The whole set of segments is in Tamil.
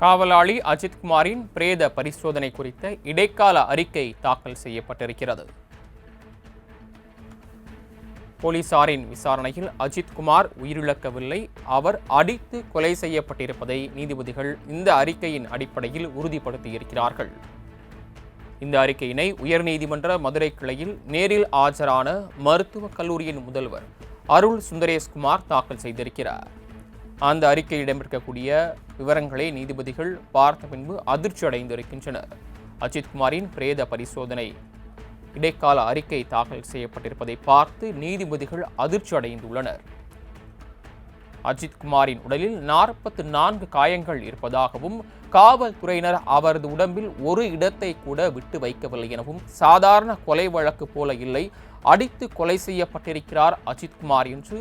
காவலாளி அஜித்குமாரின் பிரேத பரிசோதனை குறித்த இடைக்கால அறிக்கை தாக்கல் செய்யப்பட்டிருக்கிறது. போலீசாரின் விசாரணையில் அஜித்குமார் உயிரிழக்கவில்லை. அவர் அடித்து கொலை செய்யப்பட்டிருப்பதை நீதிபதிகள் இந்த அறிக்கையின் அடிப்படையில் உறுதிப்படுத்தியிருக்கிறார்கள். இந்த அறிக்கையினை உயர்நீதிமன்ற மதுரை கிளையில் நேரில் ஆஜரான மருத்துவக் கல்லூரியின் முதல்வர் அருள் சுந்தரேஷ்குமார் தாக்கல் செய்திருக்கிறார். அந்த அறிக்கையிடம் இருக்கக்கூடிய விவரங்களை நீதிபதிகள் பார்த்த பின்பு அதிர்ச்சி அடைந்திருக்கின்றனர் அஜித்குமாரின் பிரேத பரிசோதனை. இடைக்கால அறிக்கை தாக்கல் செய்யப்பட்டிருப்பதை பார்த்து நீதிபதிகள் அதிர்ச்சி அடைந்துள்ளனர். அஜித்குமாரின் உடலில் நாற்பத்து நான்கு காயங்கள் இருப்பதாகவும் காவல்துறையினர் அவரது உடம்பில் ஒரு இடத்தை கூட விட்டு வைக்கவில்லை எனவும் சாதாரண கொலை வழக்கு போல இல்லை அடித்து கொலை செய்யப்பட்டிருக்கிறார் அஜித்குமார் என்று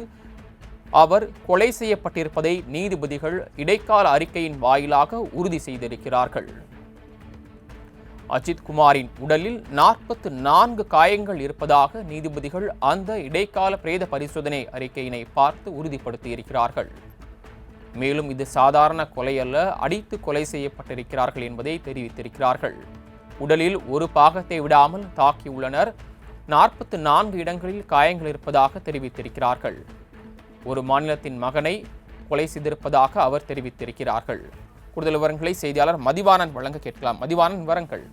அவர் கொலை செய்யப்பட்டிருப்பதை நீதிபதிகள் இடைக்கால அறிக்கையின் வாயிலாக உறுதி செய்திருக்கிறார்கள். அஜித் குமாரின் உடலில் நாற்பத்து நான்கு காயங்கள் இருப்பதாக நீதிபதிகள் அந்த இடைக்கால பிரேத பரிசோதனை அறிக்கையினை பார்த்து உறுதிப்படுத்தியிருக்கிறார்கள். மேலும் இது சாதாரண கொலை அல்ல அடித்து கொலை செய்யப்பட்டிருக்கிறார்கள் என்பதை தெரிவித்திருக்கிறார்கள். உடலில் ஒரு பாகத்தை விடாமல் தாக்கியுள்ளனர். நாற்பத்து நான்கு இடங்களில் காயங்கள் இருப்பதாக தெரிவித்திருக்கிறார்கள். ஒரு மாநிலத்தின் மகனை கொலை செய்திருப்பதாக அவர் தெரிவித்திருக்கிறார்கள். கூடுதல் விவரங்களை செய்தியாளர் மதிவானன் வழங்க கேட்கலாம். மதிவாணன் விவரங்கள்.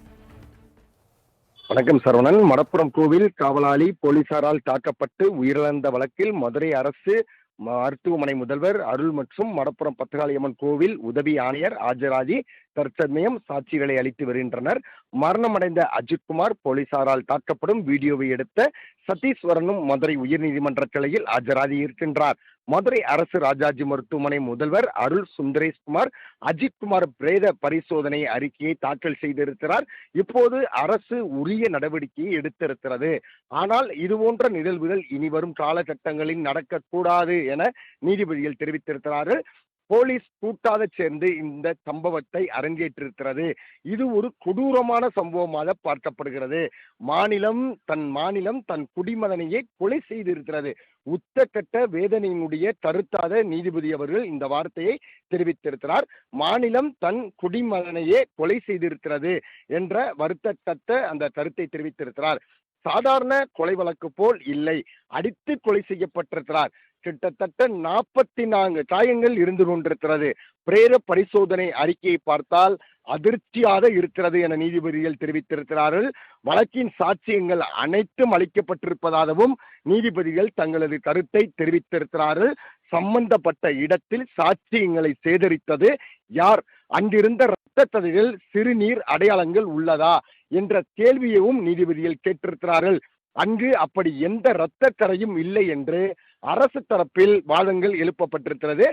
வணக்கம் சரவணன். மடப்புறம் கோவில் காவலாளி போலீசாரால் தாக்கப்பட்டு உயிரிழந்த வழக்கில் மதுரை அரசு மருத்துவமனை முதல்வர் அருள் மற்றும் மடப்புறம் பத்திரகாளியம்மன் கோவில் உதவி ஆணையர் ஆஜராஜி தற்சமயம் சாட்சிகளை அளித்து வருகின்றனர். மரணமடைந்த அஜித்குமார் போலீசாரால் தாக்கப்படும் வீடியோவை எடுத்த சதீஸ்வரனும் மதுரை உயர்நீதிமன்ற கிளையில் ஆஜராகி இருக்கின்றார். மதுரை அரசு ராஜாஜி மருத்துவமனை முதல்வர் அருள் சுந்தரேஷ்குமார் அஜித்குமார் பிரேத பரிசோதனை அறிக்கையை தாக்கல் செய்திருக்கிறார். இப்போது அரசு உரிய நடவடிக்கையை எடுத்திருக்கிறது. ஆனால் இதுபோன்ற நிகழ்வுகள் இனி வரும் காலகட்டங்களில் நடக்கக்கூடாது என நீதிபதிகள் தெரிவித்திருக்கிறார்கள். போலீஸ் கூட்டாக சேர்ந்து இந்த சம்பவத்தை அரங்கேற்றிருக்கிறது. இது ஒரு கொடூரமான சம்பவமாக பார்க்கப்படுகிறது. மாநிலம் தன் மாநிலம் தன் குடிமகனையே கொலை செய்திருக்கிறது. உச்சக்கட்ட வேதனையினுடைய கருத்தாத நீதிபதி அவர்கள் இந்த வார்த்தையை தெரிவித்திருக்கிறார். மாநிலம் தன் குடிமகனையே கொலை செய்திருக்கிறது என்ற வருத்தத்தக்க அந்த கருத்தை தெரிவித்திருக்கிறார். சாதாரண கொலை வழக்கு போல் இல்லை. அடித்து கொலை செய்யப்பட்டிருக்கிறார். கிட்டத்தட்ட நாற்பத்தி நான்கு காயங்கள் இருந்து கொண்டிருக்கிறது. பிரேர பரிசோதனை அறிக்கையை பார்த்தால் அதிர்ச்சியாக இருக்கிறது என நீதிபதிகள் தெரிவித்திருக்கிறார்கள். வழக்கின் சாட்சியங்கள் அனைத்தும் அளிக்கப்பட்டிருப்பதாகவும் நீதிபதிகள் தங்களது கருத்தை தெரிவித்திருக்கிறார்கள். சம்பந்தப்பட்ட இடத்தில் சாட்சியங்களை சேகரித்தது யார்? அங்கிருந்த இரத்தத்ததைகள் சிறுநீர் அடையாளங்கள் உள்ளதா என்ற கேள்வியையும் நீதிபதிகள் கேட்டிருக்கிறார்கள். அங்கு அப்படி எந்த இரத்த கரையும் இல்லை என்று அரசு தரப்பில் வாதங்கள் எழுப்பப்பட்டிருக்கிறது.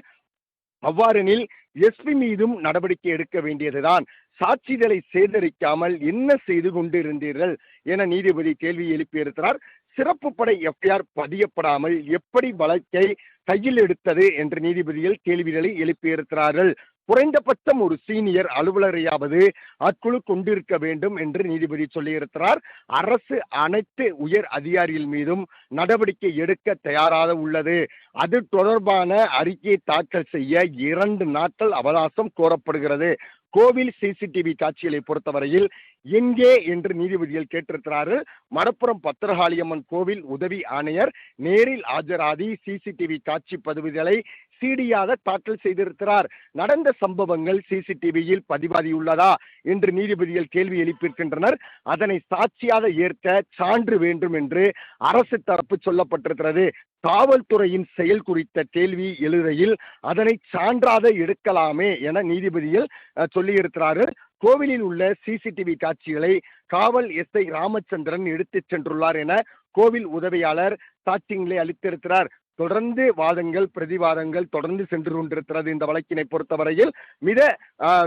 அவ்வாறெனில் எஸ்பி மீதும் நடவடிக்கை எடுக்க வேண்டியதுதான். சாட்சிகளை சேகரிக்காமல் என்ன செய்து கொண்டிருந்தீர்கள் என நீதிபதி கேள்வி எழுப்பியிருக்கிறார் சிறப்பு படை எஃப்ஐஆர் பதியப்படாமல் எப்படி வழக்கை கையில் எடுத்தது என்று நீதிபதிகள் கேள்விகளை எழுப்பியிருக்கிறார்கள் குறைந்தபட்சம் ஒரு சீனியர் அலுவலரையாவது அக்குழு கொண்டிருக்க வேண்டும் என்று நீதிபதி சொல்லியிருக்கிறார். அரசு அனைத்து உயர் அதிகாரிகள் மீதும் நடவடிக்கை எடுக்க தயாராக உள்ளது. அது தொடர்பான அறிக்கையை தாக்கல் செய்ய இரண்டு நாட்கள் அவகாசம் கோரப்படுகிறது. கோவில் சிசிடிவி காட்சிகளை பொறுத்தவரையில் எங்கே என்று நீதிபதிகள் கேட்டிருக்கிறார்கள். மடப்புறம் பத்திரகாளியம்மன் கோவில் உதவி ஆணையர் நேரில் ஆஜராதி சிசிடிவி காட்சி பதிவுகளை சிடியாக தாக்கல் செய்திருக்கிறார். நடந்த சம்பவங்கள் சிசிடிவியில் பதிவாகியுள்ளதா என்று நீதிபதிகள் கேள்வி எழுப்பியிருக்கின்றனர். அதனை சாட்சியாக ஏற்க சான்று வேண்டும் என்று அரசு தரப்பு சொல்லப்பட்டிருக்கிறது. காவல்துறையின் செயல் குறித்த கேள்வி எழுதையில் அதனை சான்றாக எடுக்கலாமே என நீதிபதிகள் சொல்லியிருக்கிறார்கள். கோவிலில் உள்ள சிசிடிவி காட்சிகளை காவல் எஸ்ஐ ராமச்சந்திரன் எடுத்துச் சென்றுள்ளார் என கோவில் உதவியாளர் சாட்சியங்களை அளித்திருக்கிறார். தொடர்ந்து வாதங்கள் பிரதிவாதங்கள் தொடர்ந்து சென்று கொண்டிருக்கிறது இந்த வழக்கினை பொறுத்தவரையில். மிக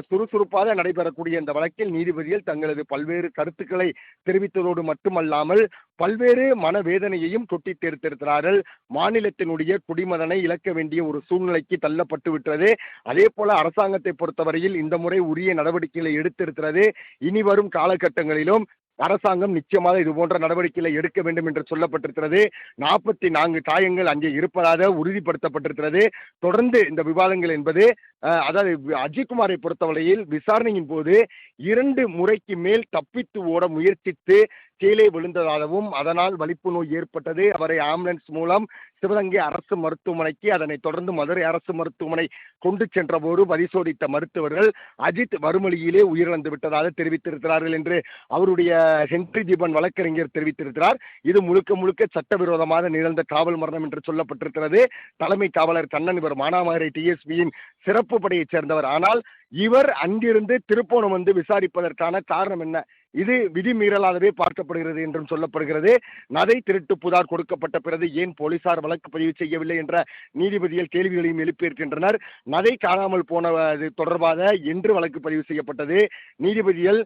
சுறுசுறுப்பாக நடைபெறக்கூடிய இந்த வழக்கில் நீதிபதிகள் தங்களது பல்வேறு கருத்துக்களை தெரிவித்ததோடு மட்டுமல்லாமல் பல்வேறு மனவேதனையையும் கொட்டி தீர்த்திருக்கிறார்கள். மாநிலத்தினுடைய குடிமதனை இழக்க வேண்டிய ஒரு சூழ்நிலைக்கு தள்ளப்பட்டு விட்டது. அதே போல அரசாங்கத்தை பொறுத்தவரையில் இந்த முறை உரிய நடவடிக்கைகளை எடுத்திருக்கிறது. இனி வரும் காலகட்டங்களிலும் அரசாங்கம் நிச்சயமாக இது போன்ற நடவடிக்கைகளை எடுக்க வேண்டும் என்று சொல்லப்பட்டிருக்கிறது. நாற்பத்தி நான்கு காயங்கள் அங்கே இருப்பதாக உறுதிப்படுத்தப்பட்டிருக்கிறது. தொடர்ந்து இந்த விவாதங்கள் என்பது அதாவது அஜித்குமாரை பொறுத்தவரையில் விசாரணையின் போது இரண்டு முறைக்கு மேல் தப்பித்து ஓட முயற்சித்து கீழே விழுந்ததாகவும் அதனால் வலிப்பு நோய் ஏற்பட்டது. அவரை ஆம்புலன்ஸ் மூலம் சிவகங்கை அரசு மருத்துவமனைக்கு அதனைத் தொடர்ந்து மதுரை அரசு மருத்துவமனை கொண்டு சென்றபோது பரிசோதித்த மருத்துவர்கள் அஜித் வறுமொழியிலே உயிரிழந்து விட்டதாக தெரிவித்திருக்கிறார்கள் என்று அவருடைய ஹென்றி தீபன் வழக்கறிஞர் தெரிவித்திருக்கிறார். இது முழுக்க முழுக்க சட்டவிரோதமாக நிகழ்ந்த காவல் மரணம் என்று சொல்லப்பட்டிருக்கிறது. தலைமை காவலர் கண்ணன் இவர் மானாமதுரை டிஎஸ்பியின் சிறப்பு படையைச் சேர்ந்தவர். ஆனால் இவர் அங்கிருந்து திருப்போணம் வந்து விசாரிப்பதற்கான காரணம் என்ன? இது விதிமீறலாகவே பார்க்கப்படுகிறது என்றும் சொல்லப்படுகிறது. நதை திருட்டு புகார் கொடுக்கப்பட்ட பிறகு ஏன் போலீசார் வழக்கு பதிவு செய்யவில்லை என்ற நீதிபதிகள் கேள்விகளையும் எழுப்பியிருக்கின்றனர். நதை காணாமல் போனது தொடர்பாக என்று வழக்கு பதிவு செய்யப்பட்டது. நீதிபதிகள்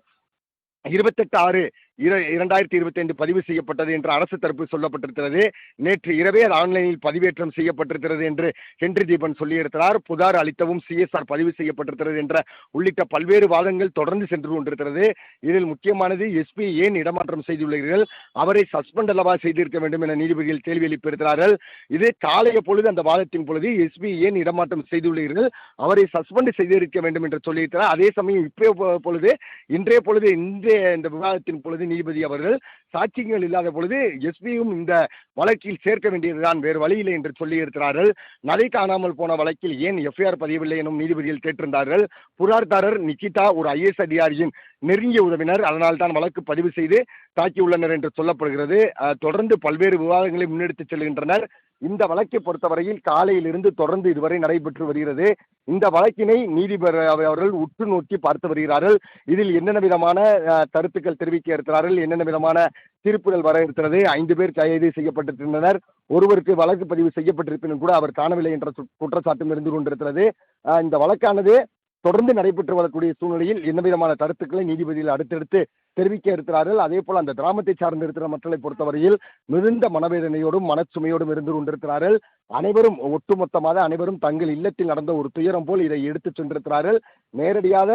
இருபத்தெட்டு ஆறு இரண்டாயிரத்தி இருபத்தி ஐந்து பதிவு செய்யப்பட்டது என்று அரசு தரப்பு சொல்லப்பட்டிருக்கிறது. நேற்று இரவே அது ஆன்லைனில் பதிவேற்றம் செய்யப்பட்டிருக்கிறது என்று ஹென்றி தீபன் சொல்லியிருக்கிறார். புகார் அளித்தவும் சிஎஸ்ஆர் பதிவு செய்யப்பட்டிருக்கிறது என்ற உள்ளிட்ட பல்வேறு வாதங்கள் தொடர்ந்து சென்று கொண்டிருக்கிறது. இதில் முக்கியமானது எஸ்பி ஏன் இடமாற்றம் செய்துள்ளீர்கள்? அவரை சஸ்பெண்ட் அல்லவா செய்திருக்க வேண்டும் என நீதிபதிகள் கேள்வி எழுப்பியிருக்கிறார்கள். இது காலைய பொழுது அந்த வாதத்தின் பொழுது எஸ்பி ஏன் இடமாற்றம் செய்துள்ளீர்கள்? அவரை சஸ்பெண்ட் செய்திருக்க வேண்டும் என்று சொல்லியிருக்கிறார். அதே சமயம் இப்போ பொழுது இன்றைய பொழுது இன்றைய இந்த விவாதத்தின் பொழுது நீதிபதி அவர்கள் சாட்சியங்கள் இல்லாத பொழுது எஸ்பியும் இந்த வழக்கில் சேர்க்க வேண்டியதுதான் வேறு வழியில்லை என்று சொல்லியிருக்கிறார்கள் நடை காணாமல் போன வழக்கில் ஏன் எஃப்ஐஆர் பதியவில்லை எனும் நீதிபதிகள் கேட்டிருந்தார்கள். புகார்தாரர் நிக்கிதா ஒரு ஐஏஎஸ் அதிகாரியின் நெருங்கிய உதவினர் அதனால் தான் வழக்கு பதிவு செய்து தாக்கியுள்ளனர் என்று சொல்லப்படுகிறது. தொடர்ந்து பல்வேறு விவாதங்களை முன்னெடுத்துச் செல்கின்றனர். இந்த வழக்கை பொறுத்தவரையில் காலையிலிருந்து தொடர்ந்து இதுவரை நடைபெற்று வருகிறது. இந்த வழக்கினை நீதிபதி அவர்கள் உற்று நோக்கி பார்த்து வருகிறார்கள். இதில் என்னென்ன விதமான கருத்துக்கள் தெரிவிக்க இருக்கிறார்கள் என்னென்ன விதமான தீர்ப்புகள் வர இருக்கிறது ஐந்து பேர் கைது செய்யப்பட்டிருக்கின்றனர் ஒருவருக்கு வழக்கு பதிவு செய்யப்பட்டிருப்பினும் கூட அவர் காணவில்லை என்ற சு- குற்றச்சாட்டும் இருந்து கொண்டிருக்கிறது. இந்த வழக்கானது தொடர்ந்து நடைபெற்று வரக்கூடிய சூழ்நிலையில் என்ன விதமான கருத்துக்களை நீதிபதிகள் அடுத்தடுத்து தெரிவிக்க இருக்கிறார்கள். அதே போல அந்த கிராமத்தை சார்ந்து இருக்கிற மக்களை பொறுத்தவரையில் மிகுந்த மனவேதனையோடும் மனச்சுமையோடும் இருந்து கொண்டிருக்கிறார்கள். அனைவரும் ஒட்டுமொத்தமாக அனைவரும் தங்கள் இல்லத்தில் நடந்த ஒரு துயரம் போல் இதை எடுத்துச் சென்றிருக்கிறார்கள். நேரடியாக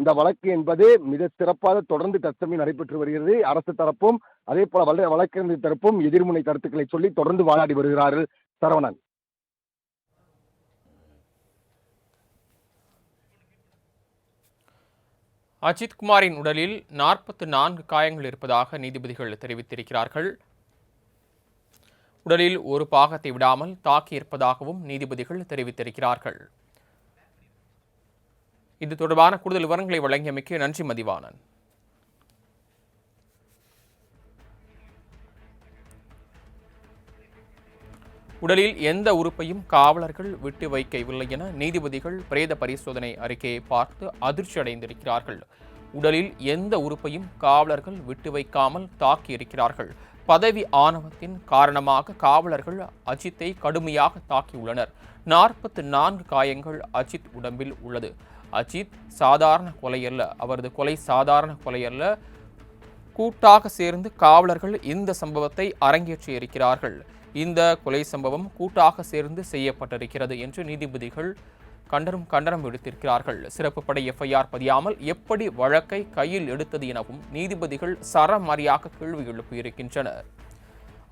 இந்த வழக்கு என்பது மிக சிறப்பாக தொடர்ந்து தற்சமயம் நடைபெற்று வருகிறது. அரசு தரப்பும் அதே போல வழக்கறிஞர் தரப்பும் எதிர்முனை கருத்துக்களை சொல்லி தொடர்ந்து வாழாடி வருகிறார்கள். சரவணன். அஜித் குமாரின் உடலில் நாற்பத்து நான்கு காயங்கள் இருப்பதாக நீதிபதிகள் தெரிவித்திருக்கிறார்கள். உடலில் ஒரு பாகத்தை விடாமல் தாக்கியிருப்பதாகவும் நீதிபதிகள் தெரிவித்திருக்கிறார்கள். இது தொடர்பான கூடுதல் விவரங்களை வழங்கியமைக்கு நன்றி மதிவானன் உடலில் எந்த உறுப்பையும் காவலர்கள் விட்டு வைக்கவில்லை என நீதிபதிகள் பிரேத பரிசோதனை அறிக்கையை பார்த்து அதிர்ச்சி அடைந்திருக்கிறார்கள். உடலில் எந்த உறுப்பையும் காவலர்கள் விட்டு வைக்காமல் தாக்கியிருக்கிறார்கள் பதவி ஆணவத்தின் காரணமாக காவலர்கள் அஜித்தை கடுமையாக தாக்கியுள்ளனர் நாற்பத்து நான்கு காயங்கள் அஜித் உடம்பில் உள்ளது. அஜித் சாதாரண கொலையல்ல அவரது கொலை சாதாரண கொலையல்ல கூட்டாக சேர்ந்து காவலர்கள் இந்த சம்பவத்தை அரங்கேற்றியிருக்கிறார்கள். இந்த கொலை சம்பவம் கூட்டாக சேர்ந்து செய்யப்பட்டிருக்கிறது என்று நீதிபதிகள் கண்டனம் கண்டனம் விடுத்திருக்கிறார்கள். சிறப்பு படை எஃப்ஐஆர் பதியாமல் எப்படி வழக்கை கையில் எடுத்தது எனவும் நீதிபதிகள் சரமாரியாக கேள்வி எழுப்பியிருக்கின்றனர்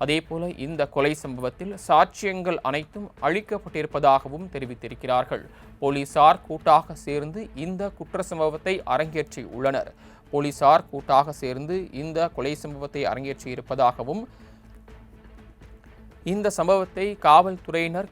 அதேபோல இந்த கொலை சம்பவத்தில் சாட்சியங்கள் அனைத்தும் அழிக்கப்பட்டிருப்பதாகவும் தெரிவித்திருக்கிறார்கள். போலீசார் கூட்டாக சேர்ந்து இந்த குற்ற சம்பவத்தை அரங்கேற்றி உள்ளனர். போலீசார் கூட்டாக சேர்ந்து இந்த கொலை சம்பவத்தை அரங்கேற்றி இருப்பதாகவும் இந்த சம்பவத்தை காவல்துறையினர்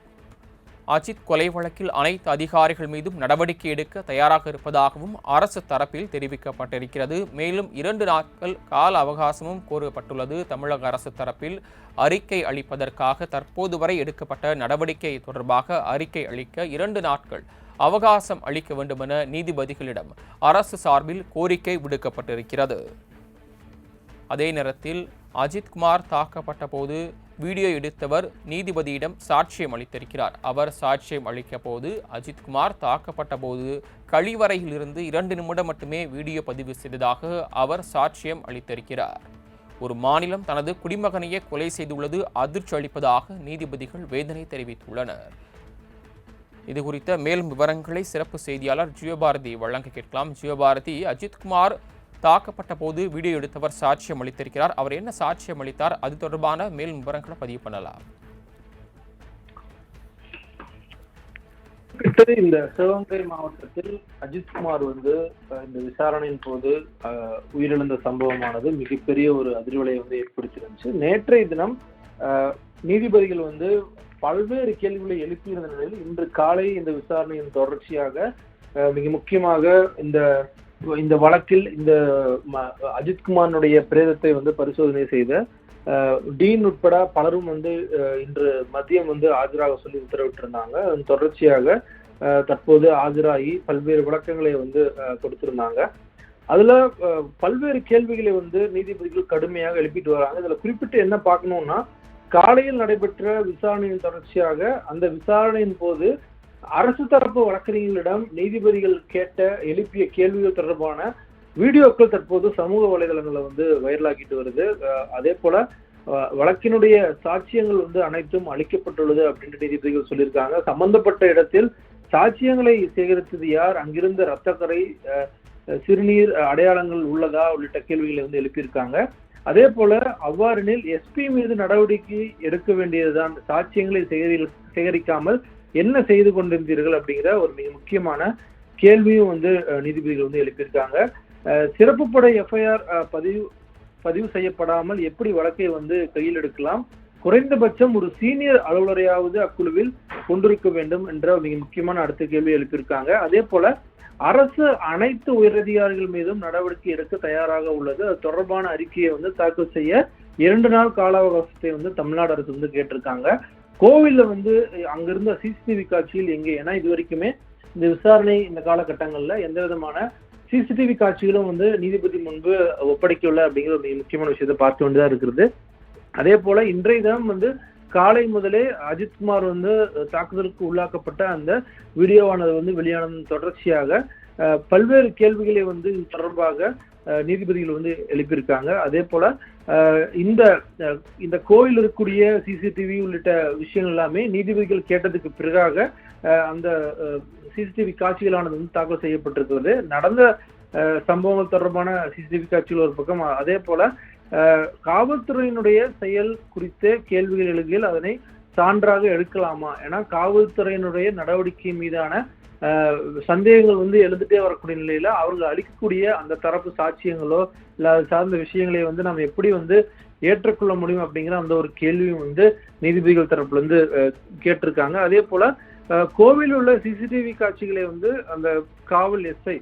அஜித் கொலை வழக்கில் அனைத்து அதிகாரிகள் மீதும் நடவடிக்கை எடுக்க தயாராக இருப்பதாகவும் அரசு தரப்பில் தெரிவிக்கப்பட்டிருக்கிறது. மேலும் இரண்டு நாட்கள் கால அவகாசமும் கோரப்பட்டுள்ளது. தமிழக அரசு தரப்பில் அறிக்கை அளிப்பதற்காக தற்போது வரை எடுக்கப்பட்ட நடவடிக்கை தொடர்பாக அறிக்கை அளிக்க இரண்டு நாட்கள் அவகாசம் அளிக்க வேண்டுமென நீதிபதிகளிடம் அரசு சார்பில் கோரிக்கை விடுக்கப்பட்டிருக்கிறது. அதே நேரத்தில் அஜித்குமார் தாக்கப்பட்ட போது வீடியோ எடுத்தவர் நீதிபதியிடம் சாட்சியம் அளித்திருக்கிறார். அவர் சாட்சியம் அளிக்க போது அஜித்குமார் தாக்கப்பட்ட போது கழிவறையிலிருந்து இரண்டு நிமிடம் மட்டுமே வீடியோ பதிவு செய்ததாக அவர் சாட்சியம் அளித்திருக்கிறார். ஒரு மாநிலம் தனது குடிமகனையே கொலை செய்துள்ளது அதிர்ச்சி அளிப்பதாக நீதிபதிகள் வேதனை தெரிவித்துள்ளனர். இது குறித்த மேலும் விவரங்களை சிறப்பு செய்தியாளர் ஜியோபாரதி வழங்க கேட்கலாம். ஜியோபாரதி அஜித்குமார் தாக்கப்பட்ட போது வீடியோ எடுத்தவர் சாட்சியம் அளித்திருக்கிறார். அவர் என்ன சாட்சியம் அளித்தார்? அது தொடர்பான மேலும் விவரங்களை பதிவு பண்ணலாம். இந்த சிவகங்கை மாவட்டத்தில் அஜித்குமார் வந்து இந்த விசாரணையின் போது அஹ், உயிரிழந்த சம்பவமானது மிகப்பெரிய ஒரு அதிர்வலையை வந்து ஏற்படுத்தியிருந்துச்சு. நேற்றைய தினம் நீதிபதிகள் வந்து பல்வேறு கேள்விகளை எழுப்பியிருந்த நிலையில் இன்று காலை இந்த விசாரணையின் தொடர்ச்சியாக அஹ், மிக முக்கியமாக இந்த இந்த வழக்கில் இந்த ம- பிரேதத்தை வந்து பரிசோதனை செய்த டீன் உட்பட பலரும் வந்து இன்று மதியம் வந்து ஆஜராக சொல்லி உத்தரவிட்டிருந்தாங்க. அதன் தொடர்ச்சியாக தற்போது ஆஜராகி பல்வேறு விளக்கங்களை வந்து கொடுத்திருந்தாங்க. அதுல பல்வேறு கேள்விகளை வந்து நீதிபதிகள் கடுமையாக எழுப்பிட்டு வராங்க. இதுல குறிப்பிட்டு என்ன பார்க்கணும்னா காலையில் நடைபெற்ற விசாரணையின் தொடர்ச்சியாக அந்த விசாரணையின் போது அரசு தரப்பு வழக்கறிஞர்களிடம் நீதிபதிகள் கேட்ட எழுப்பிய கேள்விகள் தொடர்பான வீடியோக்கள் தற்போது சமூக வலைதளங்களை வந்து வைரலாகிட்டு வருது. அதே போல வழக்கினுடைய சாட்சியங்கள் வந்து அனைத்தும் அளிக்கப்பட்டுள்ளது அப்படின்ட்டு நீதிபதிகள் சொல்லியிருக்காங்க. சம்பந்தப்பட்ட இடத்தில் சாட்சியங்களை சேகரித்தது யார்? அங்கிருந்த ரத்தக்கரை அஹ், சிறுநீர் அடையாளங்கள் உள்ளதா? உள்ளிட்ட கேள்விகளை வந்து எழுப்பியிருக்காங்க. அதே போல அவ்வாறெனில் எஸ்பி மீது நடவடிக்கை எடுக்க வேண்டியதுதான். சாட்சியங்களை சேகரி சேகரிக்காமல் என்ன செய்து கொண்டிருந்தீர்கள் அப்படிங்கிற ஒரு மிக முக்கியமான கேள்வியும் வந்து நீதிபதிகள் வந்து எழுப்பியிருக்காங்க. சிறப்பு படை எஃப்ஐஆர் பதிவு பதிவு செய்யப்படாமல் எப்படி வழக்கை வந்து கையில் எடுக்கலாம்? குறைந்தபட்சம் ஒரு சீனியர் அலுவலரையாவது அக்குழுவில் கொண்டிருக்க வேண்டும் என்ற மிக முக்கியமான அடுத்த கேள்வி எழுப்பியிருக்காங்க. அதே போல அரசு அனைத்து உயரதிகாரிகள் மீதும் நடவடிக்கை எடுக்க தயாராக உள்ளது. அது தொடர்பான அறிக்கையை வந்து தாக்கல் செய்ய இரண்டு நாள் கால அவகாசத்தை வந்து தமிழ்நாடு அரசு வந்து கேட்டிருக்காங்க. கோவிலில் வந்து அங்கிருந்த சிசிடிவி காட்சியில் எங்கே? ஏன்னா இது வரைக்குமே இந்த விசாரணை இந்த காலகட்டங்களில் எந்த விதமான சிசிடிவி காட்சிகளும் வந்து நீதிபதி முன்பு ஒப்படைக்கவில்லை அப்படிங்கிற ஒரு முக்கியமான விஷயத்தை பார்க்க வேண்டியதாக இருக்கிறது. அதே போல இன்றைய தினம் வந்து காலை முதலே அஜித்குமார் வந்து தாக்குதலுக்கு உள்ளாக்கப்பட்ட அந்த வீடியோவானது வந்து வெளியானதன் தொடர்ச்சியாக பல்வேறு கேள்விகளை வந்து தொடர்பாக நீதிபதிகள் வந்து எழுப்பியிருக்காங்க. அதே போல இந்த இந்த கோயில் இருக்கக்கூடிய சிசிடிவி உள்ளிட்ட விஷயங்கள் எல்லாமே நீதிபதிகள் கேட்டதுக்கு பிறகாக அந்த சிசிடிவி காட்சிகளானது வந்து தாக்கல் செய்யப்பட்டிருக்கிறது. நடந்த சம்பவங்கள் தொடர்பான சிசிடிவி காட்சிகள் ஒரு பக்கம். அதே போல காவல்துறையினுடைய செயல் குறித்த கேள்விகள் எழுதியில் அதனை சான்றாக எடுக்கலாமா? ஏன்னா காவல்துறையினுடைய நடவடிக்கை மீதான சந்தேகங்கள் வந்து எழுந்துட்டே வரக்கூடிய நிலையில அவர்கள் அளிக்கக்கூடிய அந்த தரப்பு சாட்சியங்களோ இல்ல அது சார்ந்த விஷயங்களை வந்து நம்ம எப்படி வந்து ஏற்றுக்கொள்ள முடியும் அப்படிங்கிற அந்த ஒரு கேள்வியும் வந்து நீதிபதிகள் தரப்புல இருந்து கேட்டிருக்காங்க. அதே போல கோவிலில் உள்ள சிசிடிவி காட்சிகளை வந்து அந்த காவல் எஸ்ஐ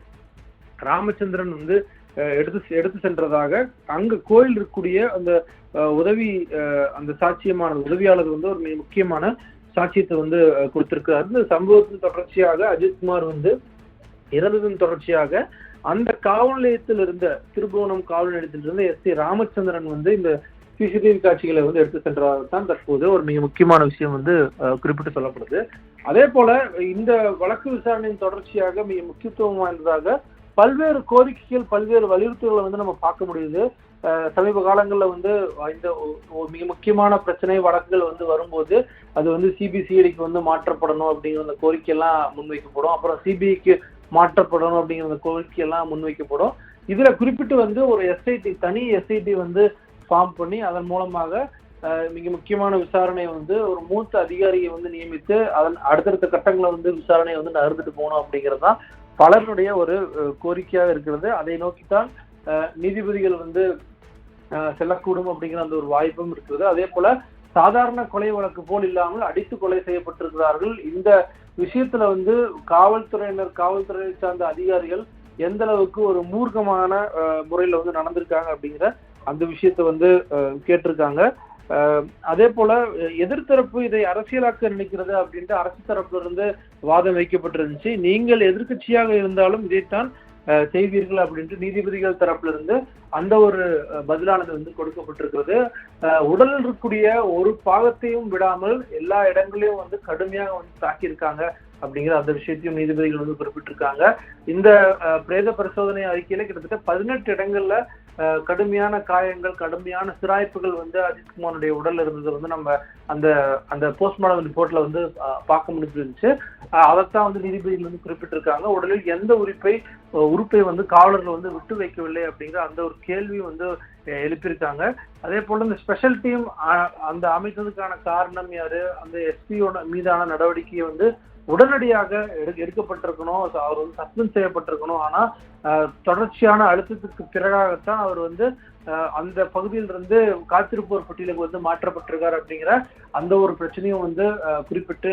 ராமச்சந்திரன் வந்து எடுத்து எடுத்து சென்றதாக அங்க கோயில் இருக்கக்கூடிய அந்த உதவி அந்த சாட்சியமான உதவியாளர் வந்து ஒரு மிக முக்கியமான சாட்சியத்தை வந்து அஹ், கொடுத்திருக்கிறார் இந்த சம்பவத்தின் தொடர்ச்சியாக அஜித்குமார் வந்து இறந்ததன் தொடர்ச்சியாக அந்த காவல் நிலையத்தில் இருந்த திருபுவனம் காவல் நிலையத்தில் இருந்த எஸ் சி ராமச்சந்திரன் வந்து இந்த சிசிடிவி காட்சிகளை வந்து எடுத்து சென்றதாக தான் தற்போது ஒரு மிக முக்கியமான விஷயம் வந்து குறிப்பிட்டு சொல்லப்படுது. அதே போல இந்த வழக்கு விசாரணையின் தொடர்ச்சியாக மிக முக்கியத்துவம் வாய்ந்ததாக பல்வேறு கோரிக்கைகள் பல்வேறு வலியுறுத்தல்களை வந்து நம்ம பார்க்க முடியுது. சமீப காலங்களில் வந்து இந்த ஒரு மிக முக்கியமான பிரச்சனை வழக்குகள் வந்து வரும்போது அது வந்து சிபிசிஐடிக்கு வந்து மாற்றப்படணும் அப்படிங்கிற அந்த கோரிக்கையெல்லாம் முன்வைக்கப்படும். அப்புறம் சிபிஐக்கு மாற்றப்படணும் அப்படிங்கிற அந்த கோரிக்கையெல்லாம் முன்வைக்கப்படும். இதில் குறிப்பிட்டு வந்து ஒரு எஸ்ஐடி தனி எஸ்ஐடி வந்து ஃபார்ம் பண்ணி அதன் மூலமாக மிக முக்கியமான விசாரணையை வந்து ஒரு மூத்த அதிகாரியை வந்து நியமித்து அதன் அடுத்தடுத்த கட்டங்களை வந்து விசாரணையை வந்து நகர்ந்துட்டு போகணும் அப்படிங்கிறது தான் பலருடைய ஒரு கோரிக்கையாக இருக்கிறது. அதை நோக்கித்தான் நீதிபதிகள் வந்து செல்லக்கூடும் அப்படிங்கிற அந்த ஒரு வாய்ப்பும் இருக்கிறது அதே போல சாதாரண கொலை வழக்கு போல் இல்லாமல் அடித்து கொலை செய்யப்பட்டிருக்கிறார்கள். இந்த விஷயத்துல வந்து காவல்துறையினர் காவல்துறையை சார்ந்த அதிகாரிகள் எந்த அளவுக்கு ஒரு மூர்க்கமான முறையில வந்து நடந்திருக்காங்க அப்படிங்கிற அந்த விஷயத்தை வந்து கேட்டிருக்காங்க. அதே போல எதிர்த்தரப்பு இதை அரசியலாக்க நினைக்கிறது அப்படின்ட்டு அரசு தரப்புல இருந்து வாதம் வைக்கப்பட்டிருந்துச்சு. நீங்கள் எதிர்க்கட்சியாக இருந்தாலும் இதைத்தான் செய்வீர்கள் அப்படின்ட்டு நீதிபதிகள் தரப்புல இருந்து அந்த ஒரு பதிலானது வந்து கொடுக்கப்பட்டிருக்கிறது. உடல் உடலில் இருக்கக்கூடிய ஒரு பாகத்தையும் விடாமல் எல்லா இடங்களையும் வந்து கடுமையாக வந்து தாக்கியிருக்காங்க அப்படிங்கிற அந்த விஷயத்தையும் நீதிபதிகள் வந்து குறிப்பிட்டிருக்காங்க. இந்த பிரேத பரிசோதனை அறிக்கையில கிட்டத்தட்ட பதினெட்டு இடங்கள்ல கடுமையான காயங்கள் கடுமையான சிராய்ப்புகள் வந்து அஜித்குமாருடைய உடல்ல இருந்தது வந்து நம்ம அந்த அந்த போஸ்ட்மார்டம் ரிப்போர்ட்ல வந்து பார்க்க முடிஞ்சிருந்துச்சு. அதைத்தான் வந்து நீதிபதிகள் வந்து குறிப்பிட்டிருக்காங்க. உடலில் எந்த உறுப்பை உறுப்பை வந்து காவலர்கள் வந்து விட்டு வைக்கவில்லை அப்படிங்கிற அந்த ஒரு கேள்வி வந்து எழுப்பியிருக்காங்க. அதே போல இந்த ஸ்பெஷல் டீம் அந்த அமைத்ததுக்கான காரணம் யாரு? அந்த எஸ்பியோட மீதான நடவடிக்கையை வந்து உடனடியாக எடு எடுக்கப்பட்டிருக்கணும். அவர் வந்து சஸ்பெண்ட் செய்யப்பட்டிருக்கணும். ஆனா தொடர்ச்சியான அழுத்தத்துக்கு பிறகாகத்தான் அவர் வந்து அந்த அந்த பகுதியிலிருந்து காத்திருப்போர் பட்டியலுக்கு வந்து மாற்றப்பட்டிருக்கார் அப்படிங்கிற அந்த ஒரு பிரச்சனையும் வந்து குறிப்பிட்டு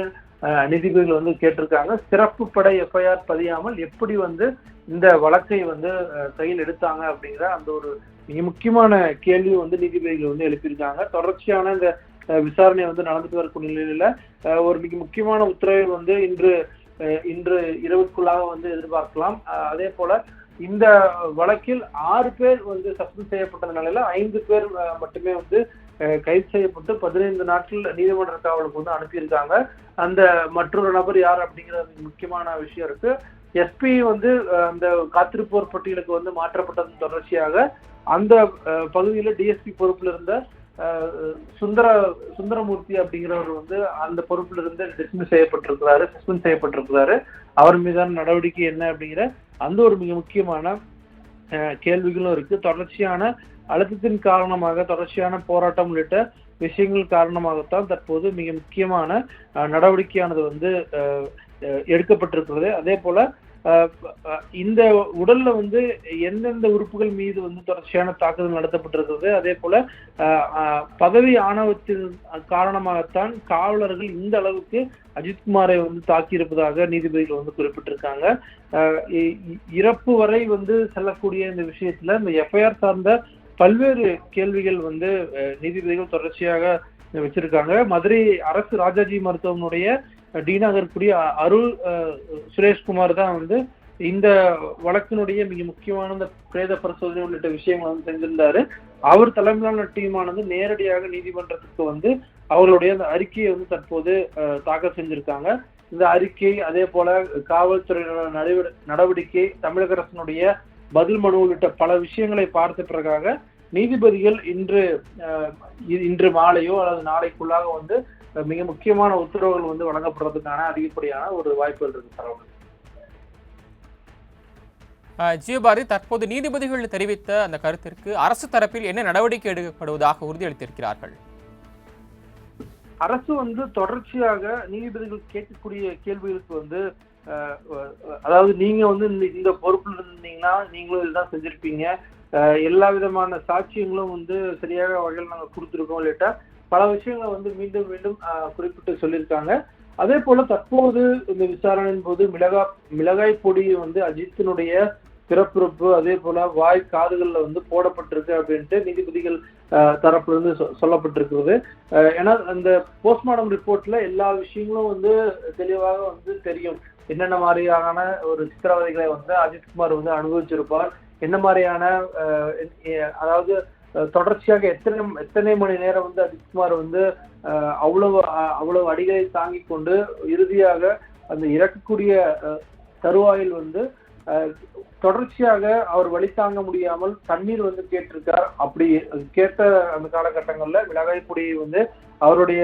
நீதிபதிகள் வந்து கேட்டிருக்காங்க. சிறப்பு படை எஃப்ஐஆர் பதியாமல் எப்படி வந்து இந்த வழக்கை வந்து அஹ், கையில் எடுத்தாங்க அப்படிங்கிற அந்த ஒரு மிக முக்கியமான கேள்வி வந்து நீதிபதிகள் வந்து எழுப்பியிருக்காங்க. தொடர்ச்சியான இந்த விசாரணை வந்து நடந்துட்டு வரக்கூடிய நிலையில ஒரு மிக முக்கியமான உத்தரவை வந்து இன்று இன்று இரவுக்குள்ளாக வந்து எதிர்பார்க்கலாம். அதே போல இந்த வழக்கில் ஆறு பேர் வந்து சஸ்பெண்ட் செய்யப்பட்ட நிலையில ஐந்து பேர் மட்டுமே வந்து கைது செய்யப்பட்டு பதினைந்து நாட்கள் நீதிமன்ற காவலுக்கு வந்து அனுப்பியிருக்காங்க. அந்த மற்றொரு நபர் யார் அப்படிங்கிற முக்கியமான விஷயம் இருக்கு. எஸ்பி வந்து அந்த காத்திருப்போர் பட்டியலுக்கு வந்து மாற்றப்பட்டதன் தொடர்ச்சியாக அந்த பகுதியில் டிஎஸ்பி பொறுப்பில் இருந்த சுந்தர சுந்தரமூர்த்தி அப்படிங்கிறவர் வந்து அந்த பொறுப்புல இருந்து டிஸ்மிஸ் செய்யப்பட்டிருக்கிறாரு சஸ்பெண்ட் செய்யப்பட்டிருக்கிறாரு. அவர் மீதான நடவடிக்கை என்ன அப்படிங்கிற அந்த ஒரு மிக முக்கியமான அஹ், கேள்விகளும் இருக்கு. தொடர்ச்சியான அழுத்தத்தின் காரணமாக தொடர்ச்சியான போராட்டம் உள்ளிட்ட விஷயங்கள் காரணமாகத்தான் தற்போது மிக முக்கியமான நடவடிக்கையானது வந்து எடுக்கப்பட்டிருக்கிறது. அதே போல இந்த உடல்ல வந்து எந்தெந்த உறுப்புகள் மீது வந்து தொடர்ச்சியான தாக்குதல் நடத்தப்பட்டிருக்கிறது? அதே போல பதவி ஆணவத்தின் காரணமாகத்தான் காவலர்கள் இந்த அளவுக்கு அஜித்குமாரை வந்து தாக்கியிருப்பதாக நீதிபதிகள் வந்து குறிப்பிட்டிருக்காங்க. இறப்பு வரை வந்து செல்லக்கூடிய இந்த விஷயத்துல இந்த எஃப்ஐஆர் சார்ந்த பல்வேறு கேள்விகள் வந்து நீதிபதிகள் தொடர்ச்சியாக வச்சிருக்காங்க. மதுரை அரசு ராஜாஜி மருத்துவமனுடைய டீனாக அ- அருள் சுரேஷ்குமார் தான் வந்து இந்த வழக்கினுடைய மிக முக்கியமான இந்த பிரேத பரிசோதனை உள்ளிட்ட விஷயங்கள் வந்து செஞ்சிருந்தாரு. அவர் தலைமையிலான டீமானது நேரடியாக நீதிமன்றத்துக்கு வந்து அவர்களுடைய அந்த அறிக்கையை வந்து தற்போது தாக்கல் செஞ்சிருக்காங்க. இந்த அறிக்கை அதே போல காவல்துறையினோட நடவடி- நடவடிக்கை தமிழக அரசினுடைய பதில் மனு உள்ளிட்ட பல விஷயங்களை பார்த்த பிறகாக நீதிபதிகள் இன்று இன்று மாலையோ அல்லது நாளைக்குள்ளாக வந்து மிக முக்கியமான உத்தரவுகள் வந்து வழங்கப்படுறதுக்கான அதிகப்படியான ஒரு வாய்ப்புகள் இருக்கு சரவணன் அஹ், ஜீவபாரதி தற்போது நீதிபதிகள் தெரிவித்த அந்த கருத்திற்கு அரசு தரப்பில் என்ன நடவடிக்கை எடுக்கப்படுவதாக உறுதியளித்திருக்கிறார்கள்? அரசு வந்து தொடர்ச்சியாக நீதிபதிகள் கேட்கக்கூடிய கேள்விகளுக்கு வந்து அதாவது நீங்க வந்து இந்த- பொறுப்புல இருந்தீங்கன்னா நீங்களும் இதுதான் செஞ்சிருப்பீங்க. எல்லா விதமான சாட்சியங்களும் வந்து சரியாக வகையில் நாங்க கொடுத்துருக்கோம் இல்லட்டா பல விஷயங்களை வந்து மீண்டும் மீண்டும் குறிப்பிட்டு சொல்லியிருக்காங்க. அதே போல தற்போது இந்த விசாரணையின் போது மிளகா மிளகாய் பொடி வந்து அஜித்தினுடைய பிறப்புறுப்பு அதே போல வாய் காதுகள்ல வந்து போடப்பட்டிருக்கு அப்படின்ட்டு நீதிபதிகள் தரப்பிலிருந்து இருந்து சொ- சொல்லப்பட்டிருக்கிறது. ஏன்னா அந்த போஸ்ட்மார்டம் ரிப்போர்ட்ல எல்லா விஷயங்களும் வந்து தெளிவாக வந்து தெரியும். என்னென்ன மாதிரியான ஒரு சித்திரவதைகளை வந்து அஜித்குமார் வந்து அனுபவிச்சிருப்பார் என்ன மாதிரியான அதாவது தொடர்ச்சியாக எத்தனை எத்தனை மணி நேரம் வந்து அஜித்குமார் வந்து அவ்வளவு அவ்வளவு அடிகளை தாங்கிக் கொண்டு இறுதியாக அந்த இறக்கக்கூடிய தருவாயில் வந்து தொடர்ச்சியாக அவர் வழி தாங்க முடியாமல் தண்ணீர் வந்து கேட்டிருக்கார். அப்படி கேட்ட அந்த காலகட்டங்கள்ல மிளகாய் பொடியை வந்து அவருடைய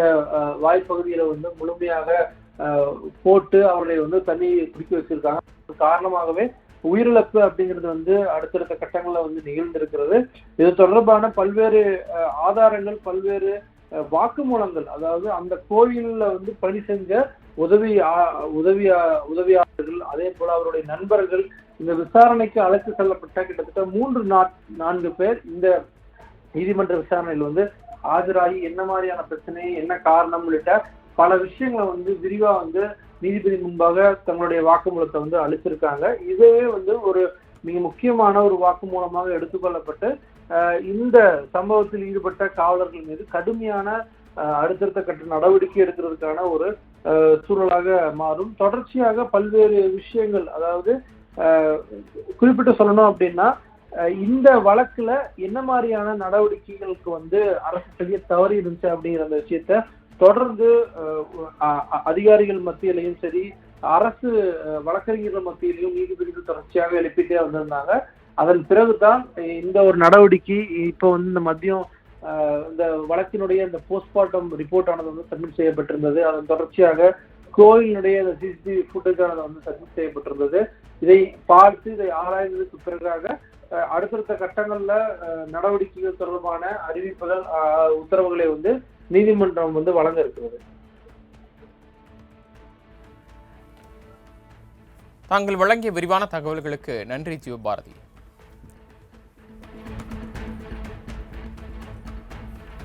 வாய்ப்பகுதியில வந்து முழுமையாக போட்டு அவருடைய வந்து தண்ணி குடிக்க வச்சிருக்காங்க. காரணமாகவே உயிரிழப்பு அப்படிங்கிறது வந்து அடுத்தடுத்த கட்டங்களில் வந்து நிகழ்ந்திருக்கிறது. இது தொடர்பான பல்வேறு ஆதாரங்கள் பல்வேறு வாக்குமூலங்கள் அதாவது அந்த கோயிலில் வந்து பணி செஞ்ச உதவி ஆ- உதவி உதவியாளர்கள் அதே போல அவருடைய நண்பர்கள் இந்த விசாரணைக்கு அழைத்து செல்லப்பட்ட கிட்டத்தட்ட மூன்று நாட்- நான்கு பேர் இந்த நீதிமன்ற விசாரணையில் வந்து ஆஜராகி என்ன மாதிரியான பிரச்சனை என்ன காரணம் உள்ளிட்ட பல விஷயங்களை வந்து விரிவா வந்து நீதிபதி முன்பாக தங்களுடைய வாக்குமூலத்தை வந்து அளிச்சிருக்காங்க. இதுவே வந்து ஒரு மிக முக்கியமான ஒரு வாக்குமூலமாக எடுத்துக்கொள்ளப்பட்டு இந்த சம்பவத்தில் ஈடுபட்ட காவலர்கள் மீது கடுமையான அடுத்தடுத்த கட்ட நடவடிக்கை எடுக்கிறதுக்கான ஒரு சூழலாக மாறும். தொடர்ச்சியாக பல்வேறு விஷயங்கள் அதாவது குறிப்பிட்டு சொல்லணும் அப்படின்னா இந்த வழக்குல என்ன மாதிரியான நடவடிக்கைகளுக்கு வந்து அரசு செய்ய தவறி இருந்துச்சு அப்படிங்கிற அந்த விஷயத்த தொடர்ந்து அதிகாரிகள் மத்தியிலையும் சரி அரசு வழக்கறிஞர்கள் மத்தியிலையும் நீதிபதிகள் தொடர்ச்சியாக எழுப்பிட்டே வந்திருந்தாங்க. அதன் பிறகுதான் இந்த ஒரு நடவடிக்கை இப்போ வந்து இந்த மதியம் இந்த வழக்கினுடைய இந்த போஸ்ட்மார்ட்டம் ரிப்போர்ட் ஆனது வந்து சப்மிட் செய்யப்பட்டிருந்தது. அதன் தொடர்ச்சியாக கோயிலினுடைய அந்த சிசிடிவி ஃபுட்டேஜ் ஆனது வந்து சப்மிட் செய்யப்பட்டிருந்தது. இதை பார்த்து இதை ஆராய்ந்ததுக்கு பிறகாக அடுத்தடுத்த கட்டங்கள்ல நடவடிக்கைகள் தொடர்பான அறிவிப்புகள் உத்தரவுகளை வந்து நீதிமன்றம் வந்து வழங்க இருக்கிறது தாங்கள் வழங்கிய விரிவான தகவல்களுக்கு நன்றி ஜீவபாரதி